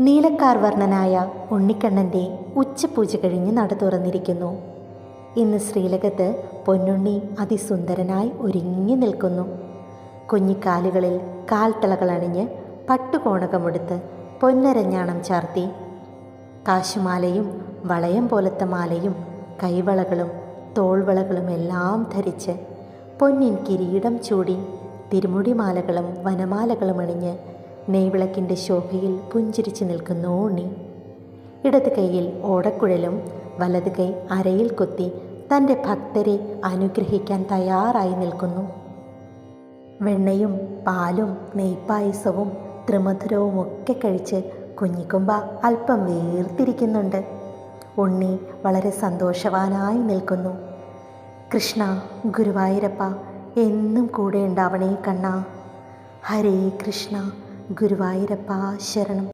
നീലക്കാർ വർണനായ ഉണ്ണിക്കണ്ണന്റെ ഉച്ചപൂജ കഴിഞ്ഞ് നട തുറന്നിരിക്കുന്നു. ഇന്ന് ശ്രീലകത്ത് പൊന്നുണ്ണി അതിസുന്ദരനായി ഒരുങ്ങി നിൽക്കുന്നു. കുഞ്ഞിക്കാലുകളിൽ കാൽത്തളകൾ അണിഞ്ഞ് പട്ടുകോണകമെടുത്ത് പൊന്നരഞ്ഞാണം ചാർത്തി. കാശുമാലയും വളയം പോലത്തെ മാലയും കൈവളകളും തോൾവളകളും എല്ലാം ധരിച്ച് പൊന്നിൻ കിരീടം ചൂടി തിരുമുടിമാലകളും വനമാലകളും അണിഞ്ഞ് നെയ്വിളക്കിന്റെ ശോഭയിൽ പുഞ്ചിരിച്ചു നിൽക്കുന്ന ഓണി. ഇടത് കൈയിൽ ഓടക്കുഴലും വലത് കൈ അരയിൽ കൊത്തി തന്റെ ഭക്തരെ അനുഗ്രഹിക്കാൻ തയ്യാറായി നിൽക്കുന്നു. വെണ്ണയും പാലും നെയ്പ്പായസവും ത്രിമധുരവും ഒക്കെ കഴിച്ച് കുഞ്ഞിക്കുമ്പ അല്പം വേർതിരിക്കുന്നുണ്ട്. ഉണ്ണി വളരെ സന്തോഷവാനായി നിൽക്കുന്നു. കൃഷ്ണ ഗുരുവായൂരപ്പ എന്നും കൂടെ ഉണ്ടാവണേ കണ്ണ. ഹരേ കൃഷ്ണ. ഗുരുവായൂരപ്പ ശരണം